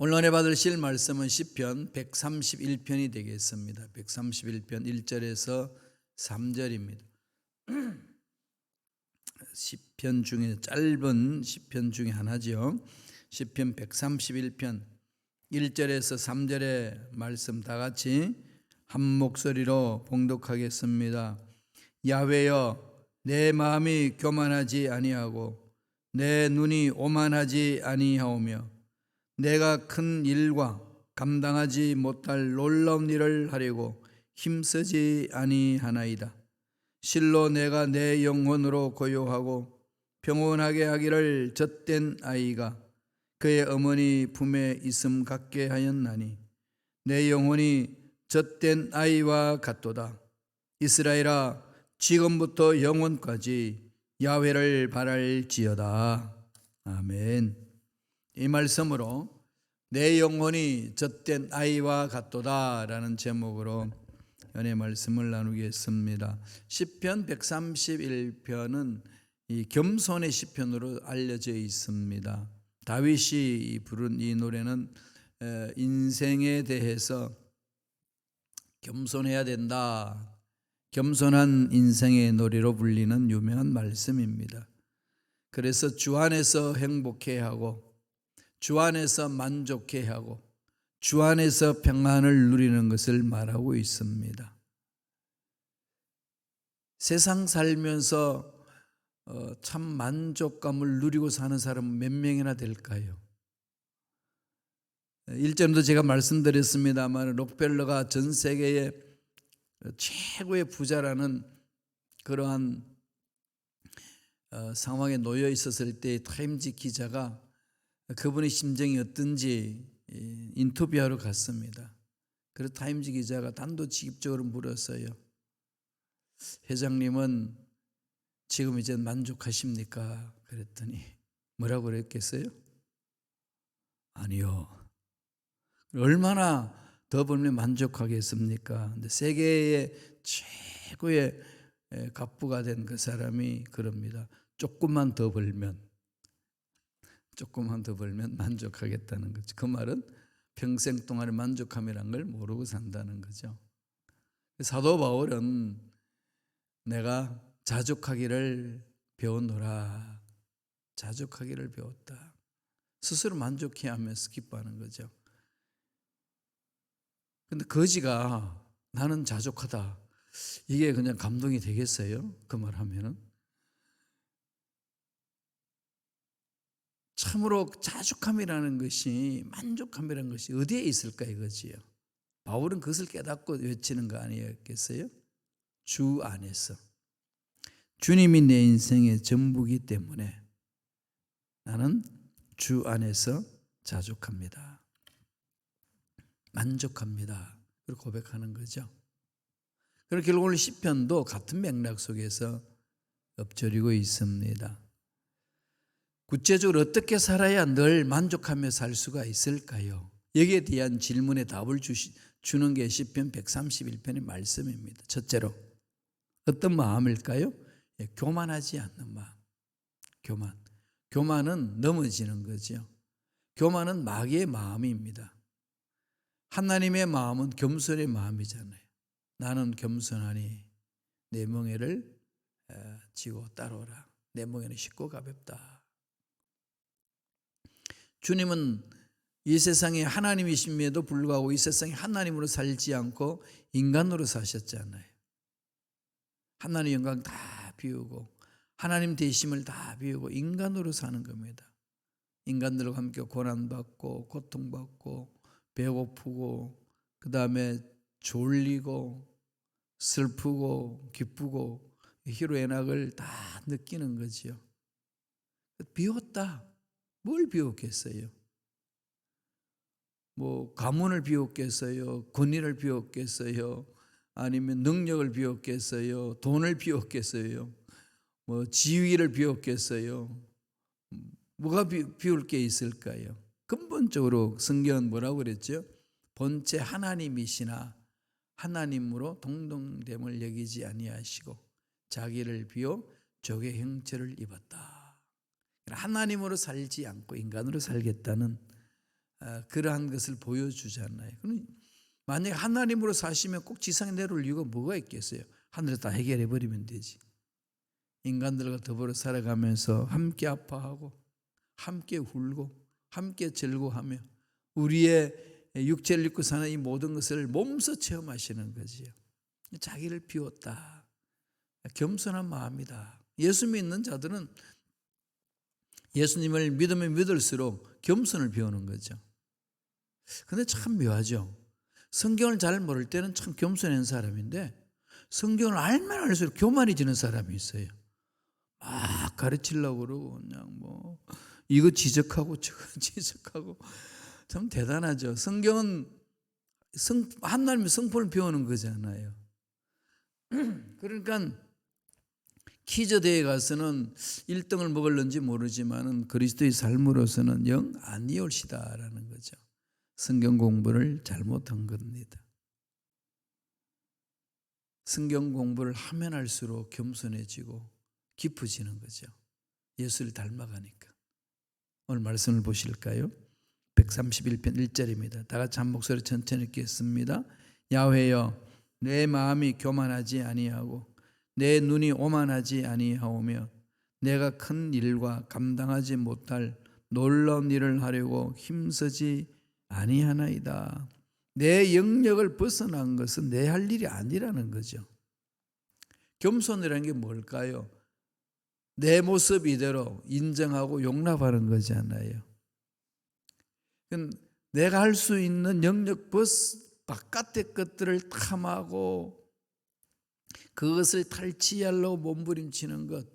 은혜 받으실 말씀은 시편 131편이 되겠습니다. 131편 1절에서 3절입니다. 시편 중에 짧은 시편 중에 하나지요. 시편 131편 1절에서 3절의 말씀 다 같이 한 목소리로 봉독하겠습니다. 야훼여 내 마음이 교만하지 아니하고 내 눈이 오만하지 아니하오며 내가 큰 일과 감당하지 못할 놀라운 일을 하려고 힘쓰지 아니하나이다. 실로 내가 내 영혼으로 고요하고 평온하게 하기를 젖된 아이가 그의 어머니 품에 있음 같게 하였나니 내 영혼이 젖된 아이와 같도다. 이스라엘아 지금부터 영원까지 야훼를 바랄지어다. 아멘. 이 말씀으로 내 영혼이 젖된 아이와 같도다라는 제목으로 연의 말씀을 나누겠습니다. 시편 131편은 이 겸손의 시편으로 알려져 있습니다. 다윗이 부른 이 노래는 에, 인생에 대해서 겸손해야 된다. 겸손한 인생의 노래로 불리는 유명한 말씀입니다. 그래서 주 안에서 행복해 하고 주 안에서 만족해 하고 주 안에서 평안을 누리는 것을 말하고 있습니다. 세상 살면서 어, 참 만족감을 누리고 사는 사람은 몇 명이나 될까요? 일전에도 제가 말씀드렸습니다만 록펠러가 전 세계의 최고의 부자라는 그러한 어, 상황에 놓여 있었을 때 타임지 기자가 그분의 심정이 어떤지 인터뷰하러 갔습니다. 그래서 타임지 기자가 단도직입적으로 물었어요. 회장님은 지금 이제 만족하십니까? 그랬더니 뭐라고 그랬겠어요? 아니요. 얼마나 더 벌면 만족하겠습니까? 근데 세계의 최고의 갑부가 된 그 사람이 그럽니다. 조금만 더 벌면 조금만 더 벌면 만족하겠다는 거죠. 그 말은 평생 동안의 만족함이란 걸 모르고 산다는 거죠. 사도 바울은 내가 자족하기를 배웠노라. 자족하기를 배웠다. 스스로 만족해 하면서 기뻐하는 거죠. 근데 거지가 나는 자족하다. 이게 그냥 감동이 되겠어요? 그 말 하면은? 참으로 자족함이라는 것이 만족함이라는 것이 어디에 있을까 이거지요. 바울은 그것을 깨닫고 외치는 거 아니었겠어요? 주 안에서 주님이 내 인생의 전부기 때문에 나는 주 안에서 자족합니다. 만족합니다. 그리고 고백하는 거죠. 그리고 결국은 시편도 같은 맥락 속에서 엎드리고 있습니다. 구체적으로 어떻게 살아야 늘 만족하며 살 수가 있을까요? 여기에 대한 질문에 답을 주시, 주는 게 시편 131편의 말씀입니다. 첫째로 어떤 마음일까요? 예, 교만하지 않는 마음. 교만. 교만은 넘어지는 거죠. 교만은 마귀의 마음입니다. 하나님의 마음은 겸손의 마음이잖아요. 나는 겸손하니 내 멍에를 지고 따라오라. 내 멍에는 쉽고 가볍다. 주님은 이 세상에 하나님이심에도 불구하고 이 세상에 하나님으로 살지 않고 인간으로 사셨잖아요. 하나님 영광 다 비우고 하나님 대심을 다 비우고 인간으로 사는 겁니다. 인간들과 함께 고난받고 고통받고 배고프고 그 다음에 졸리고 슬프고 기쁘고 희로애락을 다 느끼는 거지요. 비웠다. 뭘 비웠겠어요? 뭐 가문을 비웠겠어요? 권위를 비웠겠어요? 아니면 능력을 비웠겠어요? 돈을 비웠겠어요? 뭐 지위를 비웠겠어요? 뭐가 비, 비울 게 있을까요? 근본적으로 성경은 뭐라고 그랬죠? 본체 하나님이시나 하나님으로 동등됨을 여기지 아니하시고 자기를 비워 적의 형체를 입었다. 하나님으로 살지 않고 인간으로 살겠다는 아, 그러한 것을 보여주잖아요. 만약에 하나님으로 사시면 꼭 지상에 내려올 이유가 뭐가 있겠어요? 하늘에 다 해결해 버리면 되지. 인간들과 더불어 살아가면서 함께 아파하고 함께 울고 함께 즐거워하며 우리의 육체를 입고 사는 이 모든 것을 몸소 체험하시는 거지요. 자기를 비웠다. 겸손한 마음이다. 예수 믿는 자들은 예수님을 믿으면 믿을수록 겸손을 배우는 거죠. 근데 참 묘하죠. 성경을 잘 모를 때는 참 겸손한 사람인데 성경을 알면 알수록 교만해지는 사람이 있어요. 막 가르치려고 그러고 그냥 뭐 이거 지적하고 저거 지적하고 참 대단하죠. 성경은 성, 하나님의 성품을 배우는 거잖아요. 그러니까 대회 가서는 1등을 먹을는지 모르지만은 그리스도의 삶으로서는 영 아니올시다라는 거죠. 성경 공부를 잘못한 겁니다. 성경 공부를 하면 할수록 겸손해지고 깊어지는 거죠. 예수를 닮아가니까. 오늘 말씀을 보실까요? 131편 1절입니다. 다 같이 한 목소리 천천히 읽겠습니다. 야훼여 내 마음이 교만하지 아니하고 내 눈이 오만하지 아니하오며 내가 큰 일과 감당하지 못할 놀라운 일을 하려고 힘쓰지 아니하나이다. 내 영역을 벗어난 것은 내 할 일이 아니라는 거죠. 겸손이라는 게 뭘까요? 내 모습 이대로 인정하고 용납하는 거잖아요. 내가 할 수 있는 영역 벗 바깥의 것들을 탐하고 그것을 탈취하려고 몸부림치는 것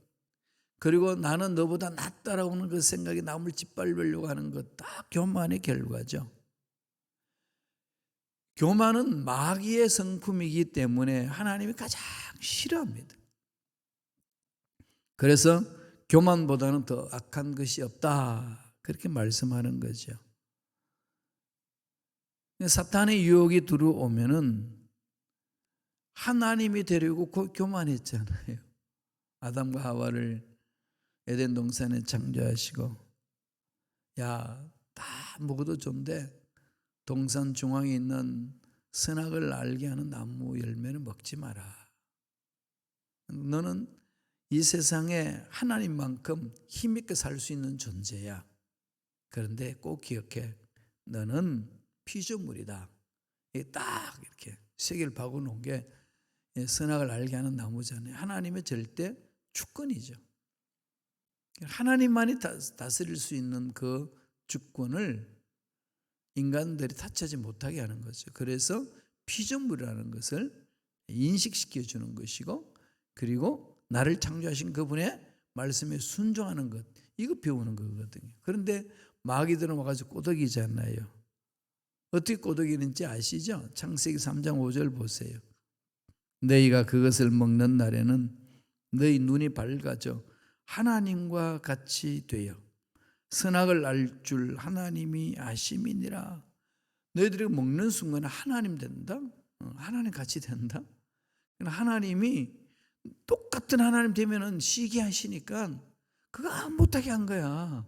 그리고 나는 너보다 낫다라고 하는 그 생각이 남을 짓밟으려고 하는 것 다 교만의 결과죠. 교만은 마귀의 성품이기 때문에 하나님이 가장 싫어합니다. 그래서 교만보다는 더 악한 것이 없다. 그렇게 말씀하는 거죠. 사탄의 유혹이 들어오면은 하나님이 되려고 교만했잖아요. 아담과 하와를 에덴 동산에 창조하시고 야, 다 먹어도 좋은데 동산 중앙에 있는 선악을 알게 하는 나무 열매는 먹지 마라. 너는 이 세상에 하나님만큼 힘있게 살 수 있는 존재야. 그런데 꼭 기억해. 너는 피조물이다. 딱 이렇게 세계를 박아놓은 게 선악을 알게 하는 나무잖아요. 하나님의 절대 주권이죠. 하나님만이 다스릴 수 있는 그 주권을 인간들이 타치하지 못하게 하는 거죠. 그래서 피조물이라는 것을 인식시켜 주는 것이고 그리고 나를 창조하신 그분의 말씀에 순종하는 것 이거 배우는 거거든요. 그런데 마귀들은 와가지고 꼬덕이잖아요. 어떻게 꼬덕이는지 아시죠? 창세기 3장 5절 보세요. 너희가 그것을 먹는 날에는 너희 눈이 밝아져 하나님과 같이 되어 선악을 알 줄 하나님이 아심이니라. 너희들이 먹는 순간 하나님 된다. 어, 하나님 같이 된다. 하나님이 똑같은 하나님 되면은 시기하시니까 그거 못하게 한 거야.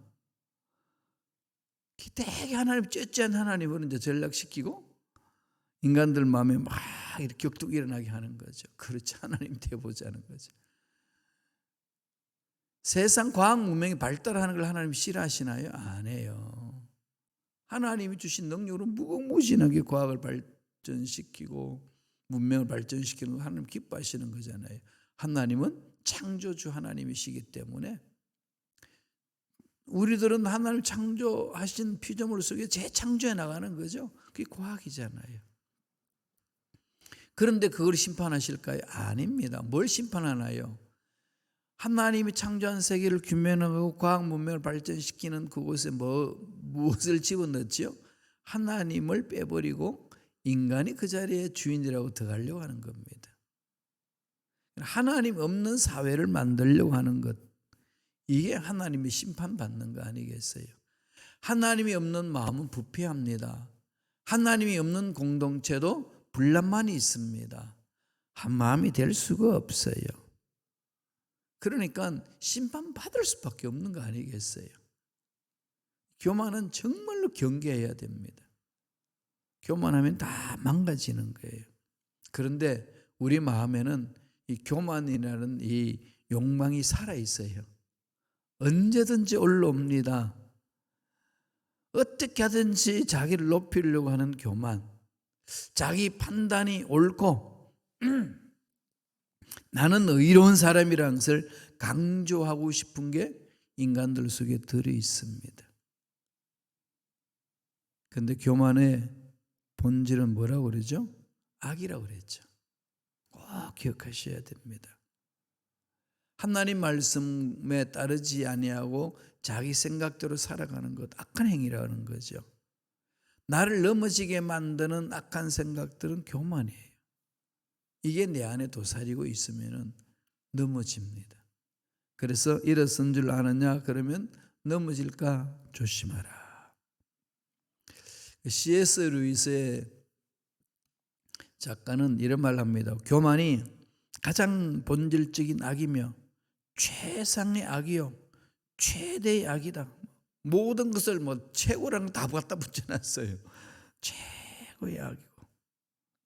기대게 하나님 쬐쬐한 하나님을 이제 전락시키고 인간들 마음에 막 이렇게 격뚝 일어나게 하는 거죠. 그렇지 하나님 되보자는 거죠. 세상 과학 문명이 발달하는 걸 하나님 싫어하시나요? 안 해요. 하나님이 주신 능력으로 무궁무진하게 과학을 발전시키고 문명을 발전시키는 거 하나님 기뻐하시는 거잖아요. 하나님은 창조주 하나님이시기 때문에 우리들은 하나님 창조하신 피조물 속에 재창조해 나가는 거죠. 그게 과학이잖아요. 그런데 그걸 심판하실까요? 아닙니다. 뭘 심판하나요? 하나님이 창조한 세계를 규명하고 과학 문명을 발전시키는 그곳에 뭐 무엇을 집어넣지요? 하나님을 빼버리고 인간이 그 자리에 주인이라고 들어가려고 하는 겁니다. 하나님 없는 사회를 만들려고 하는 것 이게 하나님이 심판받는 거 아니겠어요? 하나님이 없는 마음은 부패합니다. 하나님이 없는 공동체도 분란만이 있습니다. 한 마음이 될 수가 없어요. 그러니까 심판받을 수밖에 없는 거 아니겠어요? 교만은 정말로 경계해야 됩니다. 교만하면 다 망가지는 거예요. 그런데 우리 마음에는 이 교만이라는 이 욕망이 살아 있어요. 언제든지 올라옵니다. 어떻게 하든지 자기를 높이려고 하는 교만. 자기 판단이 옳고 나는 의로운 사람이라는 것을 강조하고 싶은 게 인간들 속에 들어 있습니다. 근데 교만의 본질은 뭐라고 그러죠? 악이라고 그랬죠. 꼭 기억하셔야 됩니다. 하나님 말씀에 따르지 아니하고 자기 생각대로 살아가는 것 악한 행위라는 거죠. 나를 넘어지게 만드는 악한 생각들은 교만이에요. 이게 내 안에 도사리고 있으면 넘어집니다. 그래서 일어선 줄 아느냐 그러면 넘어질까 조심하라. C.S. 루이스의 작가는 이런 말을 합니다. 교만이 가장 본질적인 악이며 최상의 악이요 최대의 악이다. 모든 것을 뭐 최고라는 다 갖다 붙여놨어요. 최고의 악이고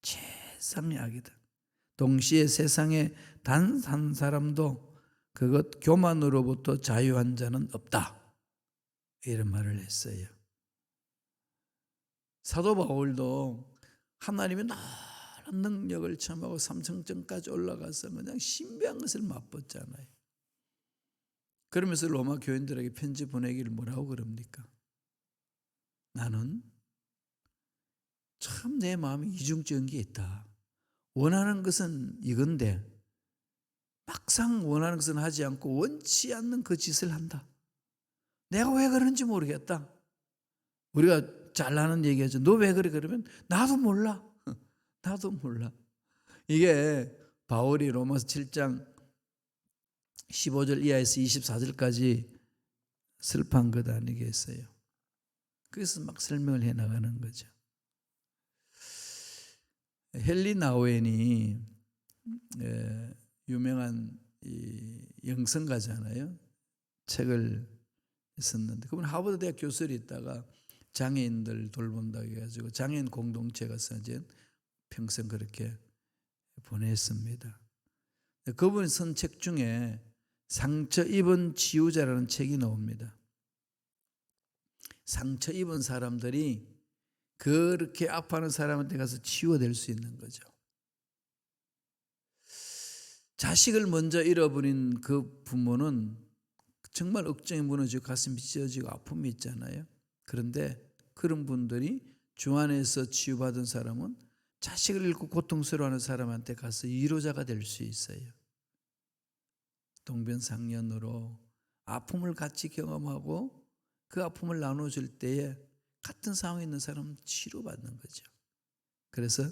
최상의 악이다. 동시에 세상에 단 한 사람도 그것 교만으로부터 자유한 자는 없다. 이런 말을 했어요. 사도 바울도 하나님의 많은 능력을 체험하고 삼성점까지 올라가서 그냥 신비한 것을 맛봤잖아요. 그러면서 로마 교인들에게 편지 보내기를 뭐라고 그럽니까? 나는 참 내 마음이 이중적인 게 있다. 원하는 것은 이건데 막상 원하는 것은 하지 않고 원치 않는 그 짓을 한다. 내가 왜 그런지 모르겠다. 우리가 잘나는 얘기하죠. 너 왜 그래? 그러면 나도 몰라. 나도 몰라. 이게 바울이 로마서 7장 15절 이하에서 24절까지 슬퍼한 것 아니겠어요? 그래서 막 설명을 해 나가는 거죠. 헨리 나우엔이 유명한 영성가잖아요. 책을 썼는데 그분 하버드 대학 교수로 있다가 장애인들 돌본다고 해가지고 장애인 공동체가 써진 평생 그렇게 보냈습니다. 그분이 쓴 책 중에 상처 입은 치유자라는 책이 나옵니다. 상처 입은 사람들이 그렇게 아파하는 사람한테 가서 치유될 수 있는 거죠. 자식을 먼저 잃어버린 그 부모는 정말 억정이 무너지고 가슴이 찢어지고 아픔이 있잖아요. 그런데 그런 분들이 주 안에서 치유받은 사람은 자식을 잃고 고통스러워하는 사람한테 가서 위로자가 될 수 있어요. 동변상련으로 아픔을 같이 경험하고 그 아픔을 나눠줄 때에 같은 상황에 있는 사람은 치료받는 거죠. 그래서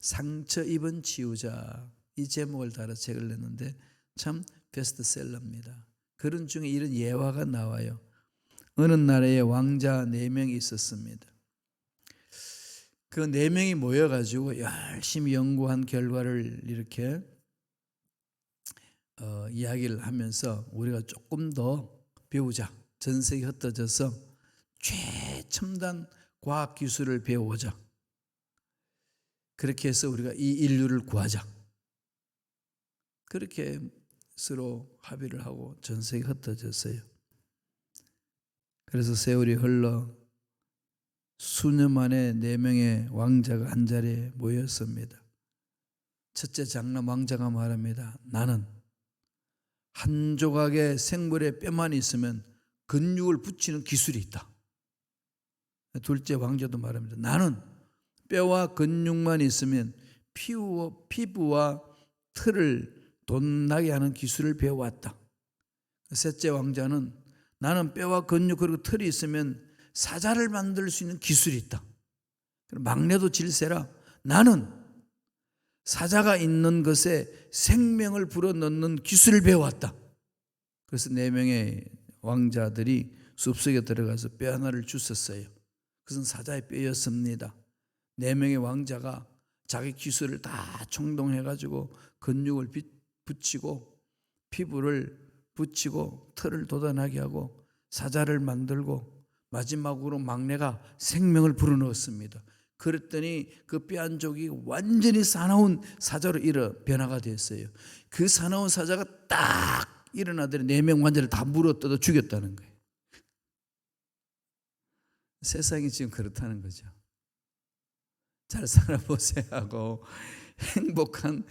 상처 입은 치유자 이 제목을 달아 책을 냈는데 참 베스트셀러입니다. 그런 중에 이런 예화가 나와요. 어느 나라에 왕자 네 명이 있었습니다. 그 네 명이 모여가지고 열심히 연구한 결과를 이렇게 어, 이야기를 하면서 우리가 조금 더 배우자. 전 세계 흩어져서 최첨단 과학 기술을 배우자. 그렇게 해서 우리가 이 인류를 구하자. 그렇게 서로 합의를 하고 전 세계 흩어졌어요. 그래서 세월이 흘러 수년 만에 네 명의 왕자가 한 자리에 모였습니다. 첫째 장남 왕자가 말합니다. 나는 한 조각의 생물의 뼈만 있으면 근육을 붙이는 기술이 있다. 둘째 왕자도 말합니다. 나는 뼈와 근육만 있으면 피부와, 피부와 틀을 돋나게 하는 기술을 배워왔다. 셋째 왕자는 나는 뼈와 근육 그리고 틀이 있으면 사자를 만들 수 있는 기술이 있다. 막내도 질세라 나는 사자가 있는 것에 생명을 불어넣는 기술을 배워왔다. 그래서 네 명의 왕자들이 숲속에 들어가서 뼈 하나를 주웠어요. 그것은 사자의 뼈였습니다. 네 명의 왕자가 자기 기술을 다 총동해가지고 근육을 붙이고 피부를 붙이고 털을 돋아나게 하고 사자를 만들고 마지막으로 막내가 생명을 불어넣었습니다. 그랬더니 그 뼈한족이 완전히 사나운 사자로 일어 변화가 됐어요. 그 사나운 사자가 딱 일어나더니 네 명 환자를 다 물어뜯어 죽였다는 거예요. 세상이 지금 그렇다는 거죠. 잘 살아보세요 하고 행복한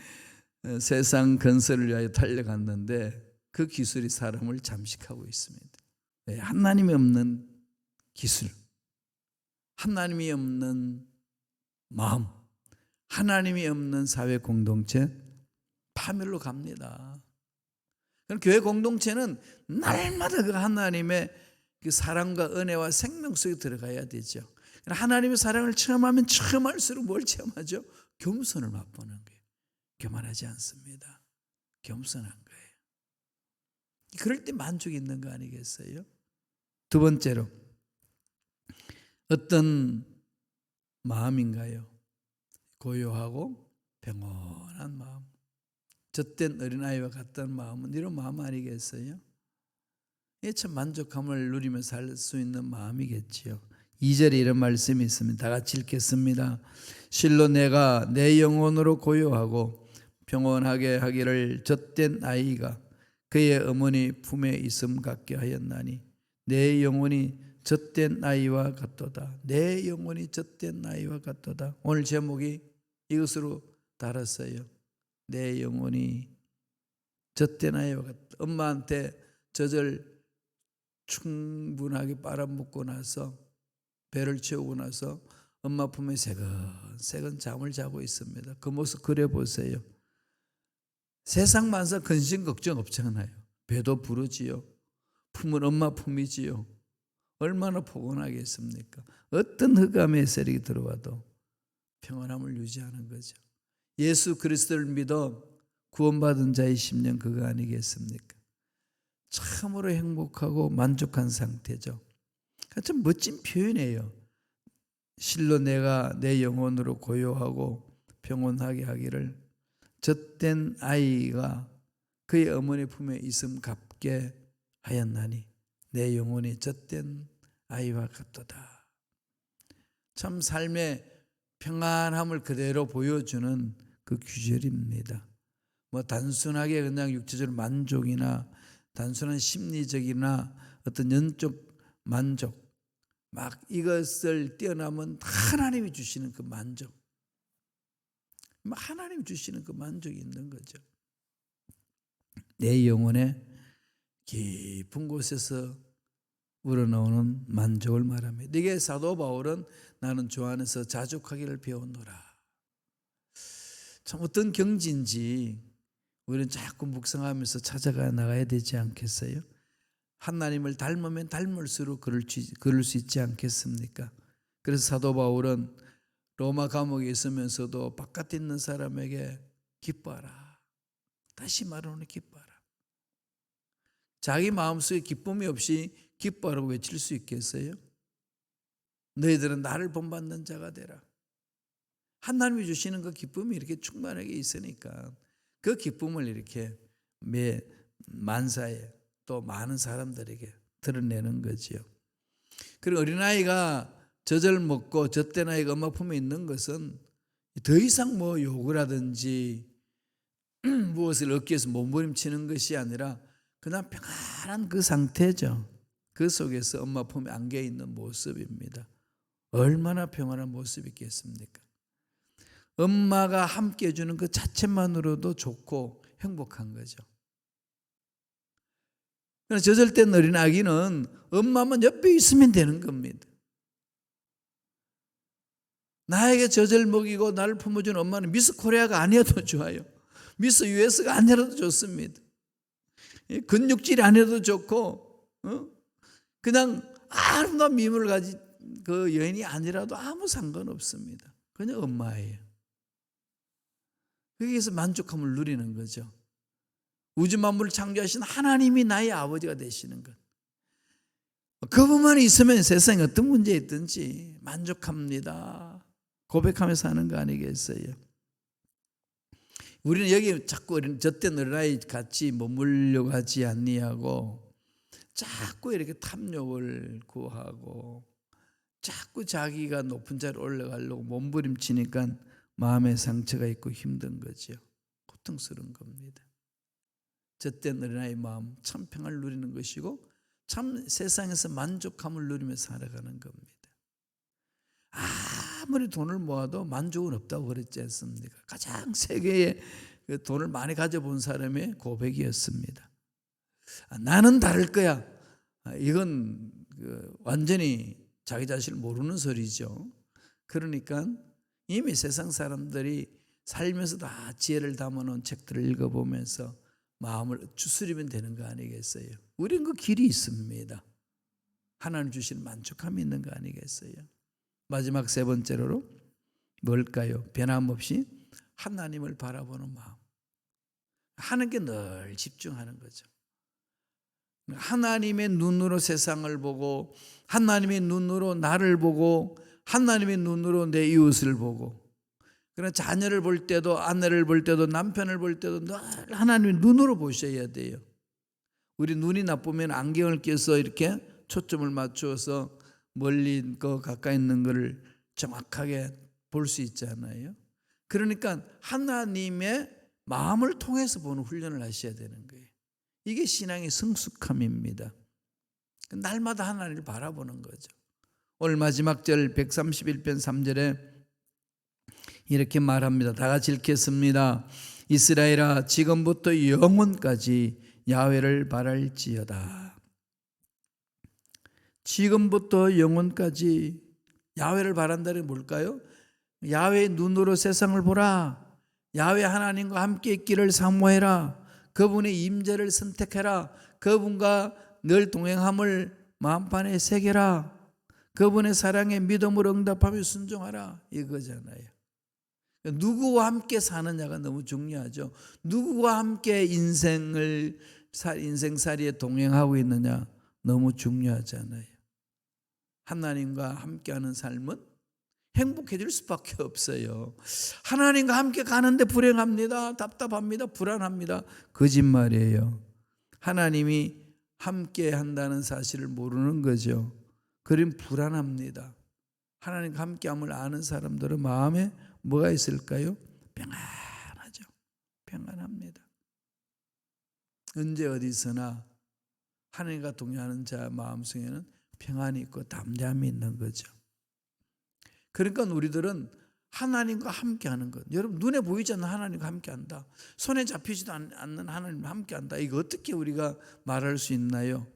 어, 세상 건설을 위하여 달려갔는데 그 기술이 사람을 잠식하고 있습니다. 네, 하나님이 없는 기술, 하나님이 없는 마음, 하나님이 없는 사회 공동체 파멸로 갑니다. 그럼 교회 공동체는 날마다 그 하나님의 그 사랑과 은혜와 생명 속에 들어가야 되죠. 하나님의 사랑을 체험하면 체험할수록 뭘 체험하죠? 겸손을 맛보는 거예요. 교만하지 않습니다. 겸손한 거예요. 그럴 때 만족이 있는 거 아니겠어요? 두 번째로 어떤 마음인가요? 고요하고 평온한 마음. 젖된 어린아이와 같다는 마음은 이런 마음 아니겠어요? 참 만족함을 누리며 살 수 있는 마음이겠지요. 2절에 이런 말씀이 있습니다. 다 같이 읽겠습니다. 실로 내가 내 영혼으로 고요하고 평온하게 하기를 젖된 아이가 그의 어머니 품에 있음 같게 하였나니 내 영혼이 젖된 아이와 같도다. 내 영혼이 젖된 아이와 같도다. 오늘 제목이 이것으로 달았어요. 내 영혼이 젖된 아이와 같다. 엄마한테 젖을 충분하게 빨아먹고 나서 배를 채우고 나서 엄마 품에 새근새근 잠을 자고 있습니다. 그 모습 그려 보세요. 세상 만사 근심 걱정 없잖아요. 배도 부르지요. 품은 엄마 품이지요. 얼마나 포근하겠습니까? 어떤 흑암의 세력이 들어와도 평안함을 유지하는 거죠. 예수 그리스도를 믿어 구원받은 자의 심령 그거 아니겠습니까? 참으로 행복하고 만족한 상태죠. 참 멋진 표현이에요. 실로 내가 내 영혼으로 고요하고 평온하게 하기를 젖된 아이가 그의 어머니 품에 있음 같게 하였나니 내 영혼이 젖된 아이와 같도다. 참 삶의 평안함을 그대로 보여주는 그 규절입니다. 뭐 단순하게 그냥 육체적 만족이나 단순한 심리적이나 어떤 연적 만족 막 이것을 뛰어넘은 하나님이 주시는 그 만족 하나님 주시는 그 만족이 있는 거죠. 내 영혼의 깊은 곳에서 우러나오는 만족을 말합니다. 이게 사도 바울은 나는 주 안에서 자족하기를 배웠노라. 참 어떤 경지인지 우리는 자꾸 묵상하면서 찾아가 나가야 되지 않겠어요? 하나님을 닮으면 닮을수록 그럴, 그럴 수 있지 않겠습니까? 그래서 사도 바울은 로마 감옥에 있으면서도 바깥에 있는 사람에게 기뻐하라. 다시 말하노니 기뻐하라. 자기 마음속에 기쁨이 없이 기뻐하라고 외칠 수 있겠어요? 너희들은 나를 본받는 자가 되라. 하나님이 주시는 그 기쁨이 이렇게 충만하게 있으니까 그 기쁨을 이렇게 매 만사에 또 많은 사람들에게 드러내는 거지요. 그리고 어린아이가 젖을 먹고 젖된 아이가 엄마 품에 있는 것은 더 이상 뭐 하든지 무엇을 얻기 위해서 몸부림치는 것이 아니라 그냥 평안한 그 상태죠. 그 속에서 엄마 품에 안겨 있는 모습입니다. 얼마나 평안한 모습이겠습니까? 엄마가 함께 해주는 그 자체만으로도 좋고 행복한 거죠. 그래서 저절된 어린 아기는 엄마만 옆에 있으면 되는 겁니다. 나에게 젖을 먹이고 나를 품어준 엄마는 미스 코리아가 아니어도 좋아요. 미스 US가 아니라도 좋습니다. 근육질이 아니라도 좋고, 어? 그냥 아름다운 미모를 가진 그 여인이 아니라도 아무 상관없습니다. 그냥 엄마예요. 거기에서 만족함을 누리는 거죠. 우주 만물을 창조하신 하나님이 나의 아버지가 되시는 것. 그분만 있으면 세상에 어떤 문제 있든지 만족합니다. 고백하며 사는 거 아니겠어요? 우리는 여기 자꾸 젖된 어린아이 같이 머물려고 하지 않니하고 자꾸 이렇게 탐욕을 구하고 자꾸 자기가 높은 자리에 올라가려고 몸부림치니까 마음에 상처가 있고 힘든 거죠. 고통스러운 겁니다. 저땐 어린아이 마음 참 평안을 누리는 것이고 참 세상에서 만족함을 누리며 살아가는 겁니다. 아 무리 돈을 모아도 만족은 없다고 그랬지 않습니까? 가장 세계에 그 돈을 많이 가져본 사람의 고백이었습니다. 아, 나는 다를 거야. 아, 이건 그 완전히 자기 자신을 모르는 소리죠. 그러니까 이미 세상 사람들이 살면서 다 지혜를 담아놓은 책들을 읽어보면서 마음을 추스리면 되는 거 아니겠어요? 우리는 그 길이 있습니다. 하나님 주신 만족함이 있는 거 아니겠어요? 마지막 세 번째로 뭘까요? 변함없이 하나님을 바라보는 마음. 하는 게 늘 집중하는 거죠. 하나님의 눈으로 세상을 보고 하나님의 눈으로 나를 보고 하나님의 눈으로 내 이웃을 보고 그러나 자녀를 볼 때도 아내를 볼 때도 남편을 볼 때도 늘 하나님의 눈으로 보셔야 돼요. 우리 눈이 나쁘면 안경을 껴서 이렇게 초점을 맞추어서 멀리 거 가까이 있는 것을 정확하게 볼 수 있잖아요. 그러니까 하나님의 마음을 통해서 보는 훈련을 하셔야 되는 거예요. 이게 신앙의 성숙함입니다. 날마다 하나님을 바라보는 거죠. 오늘 마지막 절 131편 3절에 이렇게 말합니다. 다 같이 읽겠습니다. 이스라엘아 지금부터 영원까지 야훼를 바랄지어다. 지금부터 영원까지 야훼를 바란다는 게 뭘까요? 야훼의 눈으로 세상을 보라. 야훼 하나님과 함께 있기를 사모해라. 그분의 임재를 선택해라. 그분과 늘 동행함을 마음판에 새겨라. 그분의 사랑에 믿음으로 응답하며 순종하라. 이거잖아요. 누구와 함께 사느냐가 너무 중요하죠. 누구와 함께 인생을 인생살이에 동행하고 있느냐 너무 중요하잖아요. 하나님과 함께하는 삶은 행복해질 수밖에 없어요. 하나님과 함께 가는데 불행합니다. 답답합니다. 불안합니다. 거짓말이에요. 하나님이 함께 한다는 사실을 모르는 거죠. 그럼 불안합니다. 하나님과 함께함을 아는 사람들은 마음에 뭐가 있을까요? 평안하죠. 평안합니다. 언제 어디서나 하나님과 동행하는 자 마음속에는 평안이 있고 담대함이 있는 거죠. 그러니까 우리들은 하나님과 함께 하는 것. 여러분 눈에 보이지 않는 하나님과 함께 한다. 손에 잡히지도 않는 하나님과 함께 한다. 이거 어떻게 우리가 말할 수 있나요?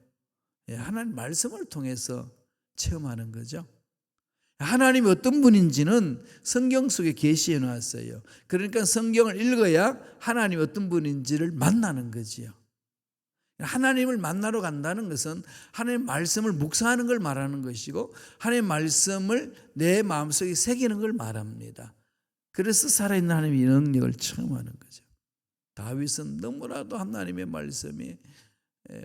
예, 하나님 말씀을 통해서 체험하는 거죠. 하나님이 어떤 분인지는 성경 속에 계시해 놨어요. 그러니까 성경을 읽어야 하나님이 어떤 분인지를 만나는 거지요. 하나님을 만나러 간다는 것은 하나님 말씀을 묵상하는 걸 말하는 것이고 하나님 말씀을 내 마음속에 새기는 걸 말합니다. 그래서 살아있는 하나님의 능력을 체험하는 거죠. 다윗은 너무나도 하나님의 말씀이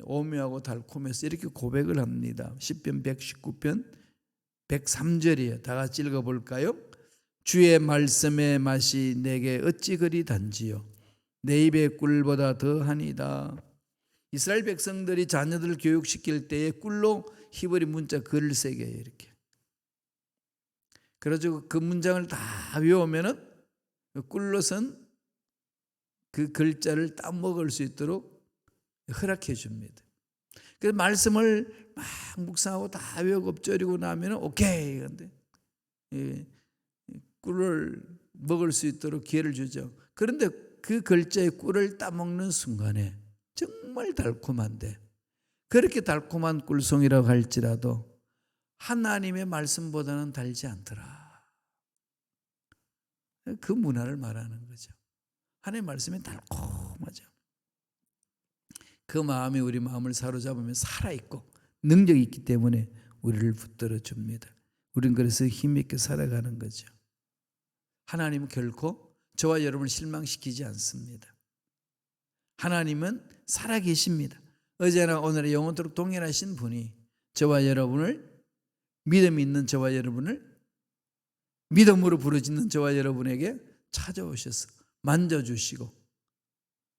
오묘하고 달콤해서 이렇게 고백을 합니다. 10편 119편 103절이에요. 다 같이 읽어볼까요? 주의 말씀의 맛이 내게 어찌 그리 단지요 내 입의 꿀보다 더하니다. 이스라엘 백성들이 자녀들을 교육시킬 때에 꿀로 히브리 문자 글을 해요, 이렇게. 그래가지고 그 문장을 다 외우면은 꿀로 선 그 글자를 따먹을 수 있도록 허락해 줍니다. 그래서 말씀을 막 묵상하고 다 외우고 엎드리고 나면 오케이. 근데 예, 꿀을 먹을 수 있도록 기회를 주죠. 그런데 그 글자의 꿀을 따먹는 순간에 정말 달콤한데 그렇게 달콤한 꿀송이라고 할지라도 하나님의 말씀보다는 달지 않더라. 그 문화를 말하는 거죠. 하나님의 말씀이 달콤하죠. 그 마음이 우리 마음을 사로잡으면 살아있고 능력이 있기 때문에 우리를 붙들어 줍니다. 우린 그래서 힘있게 살아가는 거죠. 하나님은 결코 저와 여러분을 실망시키지 않습니다. 하나님은 살아계십니다. 어제나 오늘의 영원토록 동일하신 분이 저와 여러분을 믿음 있는 저와 여러분을 믿음으로 부르짖는 저와 여러분에게 찾아오셔서 만져주시고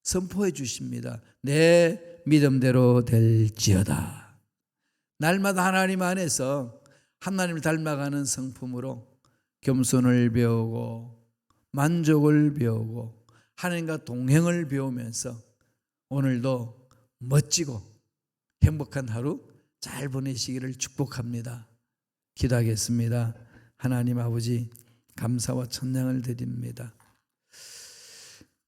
선포해 주십니다. 내 믿음대로 될지어다. 날마다 하나님 안에서 하나님을 닮아가는 성품으로 겸손을 배우고 만족을 배우고 하나님과 동행을 배우면서 오늘도 멋지고 행복한 하루 잘 보내시기를 축복합니다. 기도하겠습니다. 하나님 아버지 감사와 천냥을 드립니다.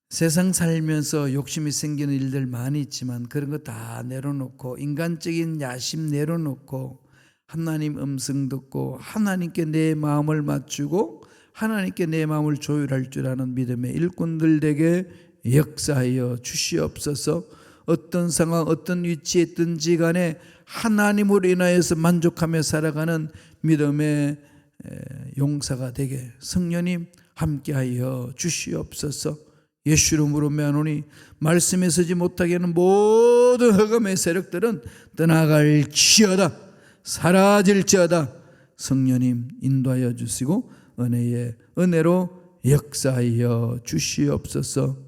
세상 살면서 욕심이 생기는 일들 많이 있지만 그런 거 다 내려놓고 인간적인 야심 내려놓고 하나님 음성 듣고 하나님께 내 마음을 맞추고 하나님께 내 마음을 조율할 줄 아는 믿음의 일꾼들 에게 역사하여 주시옵소서. 어떤 상황 어떤 위치에 있든지 간에 하나님으로 인하여서 만족하며 살아가는 믿음의 에, 용사가 되게 성령님 함께하여 주시옵소서. 예수 이름으로 매하노니 말씀에 서지 못하게 하는 모든 흑암의 세력들은 떠나갈지어다 사라질지어다. 성령님 인도하여 주시고 은혜의 은혜로 역사하여 주시옵소서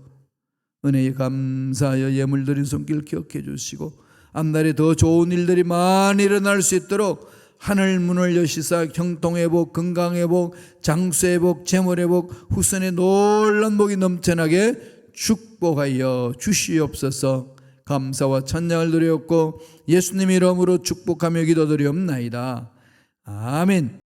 은혜에 감사하여 예물 드린 손길 기억해 주시고 앞날에 더 좋은 일들이 많이 일어날 수 있도록 하늘 문을 여시사 형통회복, 건강회복, 장수회복, 재물회복, 후손의 놀란 복이 넘쳐나게 축복하여 주시옵소서 감사와 찬양을 드렸고 예수님 이름으로 축복하며 기도드리옵나이다. 아멘